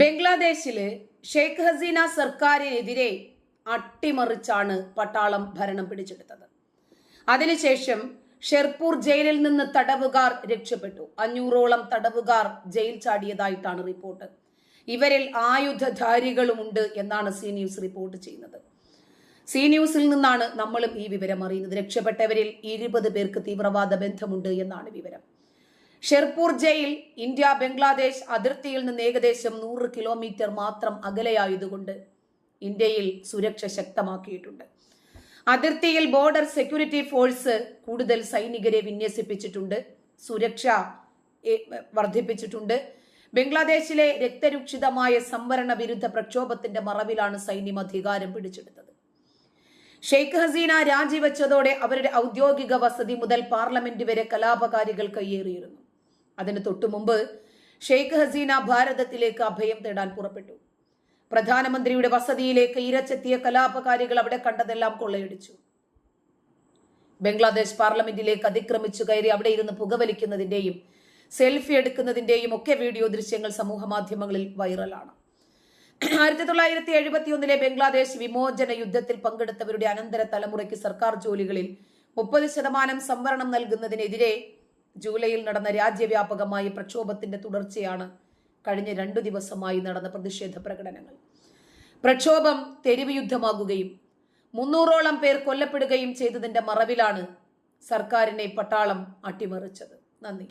ബംഗ്ലാദേശിൽ ഷെയ്ഖ് ഹസീന സർക്കാരിനെതിരെ അട്ടിമറിച്ചാണ് പട്ടാളം ഭരണം പിടിച്ചെടുത്തത്. അതിനുശേഷം ഷെർപൂർ ജയിലിൽ നിന്ന് തടവുകാർ രക്ഷപ്പെട്ടു. അഞ്ഞൂറോളം തടവുകാർ ജയിൽ ചാടിയതായിട്ടാണ് റിപ്പോർട്ട്. ഇവരിൽ ആയുധധാരികളുമുണ്ട് എന്നാണ് സി ന്യൂസ് റിപ്പോർട്ട് ചെയ്യുന്നത്. സി ന്യൂസിൽ നിന്നാണ് നമ്മളും ഈ വിവരം അറിയുന്നത്. രക്ഷപ്പെട്ടവരിൽ ഇരുപത് പേർക്ക് തീവ്രവാദ ബന്ധമുണ്ട് എന്നാണ് വിവരം. ഷെർപൂർ ജയിൽ ഇന്ത്യ ബംഗ്ലാദേശ് അതിർത്തിയിൽ നിന്ന് ഏകദേശം നൂറ് കിലോമീറ്റർ മാത്രം അകലെയായതുകൊണ്ട് ഇന്ത്യയിൽ സുരക്ഷ ശക്തമാക്കിയിട്ടുണ്ട്. അതിർത്തിയിൽ ബോർഡർ സെക്യൂരിറ്റി ഫോഴ്സ് കൂടുതൽ സൈനികരെ വിന്യസിപ്പിച്ചിട്ടുണ്ട് സുരക്ഷ വർദ്ധിപ്പിച്ചിട്ടുണ്ട്. ബംഗ്ലാദേശിലെ രക്തരൂക്ഷിതമായ സംവരണ വിരുദ്ധ പ്രക്ഷോഭത്തിന്റെ മറവിലാണ് സൈന്യം അധികാരം പിടിച്ചെടുത്തത്. ഷെയ്ഖ് ഹസീന രാജിവെച്ചതോടെ അവരുടെ ഔദ്യോഗിക വസതി മുതൽ പാർലമെന്റ് വരെ കലാപകാരികൾ കയ്യേറിയിരുന്നു. അതിന് തൊട്ടു മുമ്പ് ഷെയ്ഖ് ഹസീന ഭാരതത്തിലേക്ക് അഭയം തേടാൻ പുറപ്പെട്ടു. പ്രധാനമന്ത്രിയുടെ വസതിയിലേക്ക് ഇരച്ചെത്തിയ കലാപകാരികൾ അവിടെ കണ്ടതെല്ലാം കൊള്ളയടിച്ചു. ബംഗ്ലാദേശ് പാർലമെന്റിലേക്ക് അതിക്രമിച്ചു കയറി അവിടെ ഇരുന്ന് പുകവലിക്കുന്നതിന്റെയും സെൽഫി എടുക്കുന്നതിന്റെയും ഒക്കെ വീഡിയോ ദൃശ്യങ്ങൾ സമൂഹ മാധ്യമങ്ങളിൽ വൈറലാണ്. ആയിരത്തി തൊള്ളായിരത്തി എഴുപത്തി ഒന്നിലെ ബംഗ്ലാദേശ് വിമോചന യുദ്ധത്തിൽ പങ്കെടുത്തവരുടെ അനന്തര തലമുറയ്ക്ക് സർക്കാർ ജോലികളിൽ മുപ്പത് ശതമാനം സംവരണം നൽകുന്നതിനെതിരെ ജൂലൈയിൽ നടന്ന രാജ്യവ്യാപകമായ പ്രക്ഷോഭത്തിന്റെ തുടർച്ചയാണ് കഴിഞ്ഞ രണ്ടു ദിവസമായി നടന്ന പ്രതിഷേധ പ്രകടനങ്ങൾ. പ്രക്ഷോഭം തെരുവ് യുദ്ധമാകുകയും മുന്നൂറോളം പേർ കൊല്ലപ്പെടുകയും ചെയ്തതിന്റെ മറവിലാണ് സർക്കാരിനെ പട്ടാളം അട്ടിമറിച്ചത്. നന്ദി.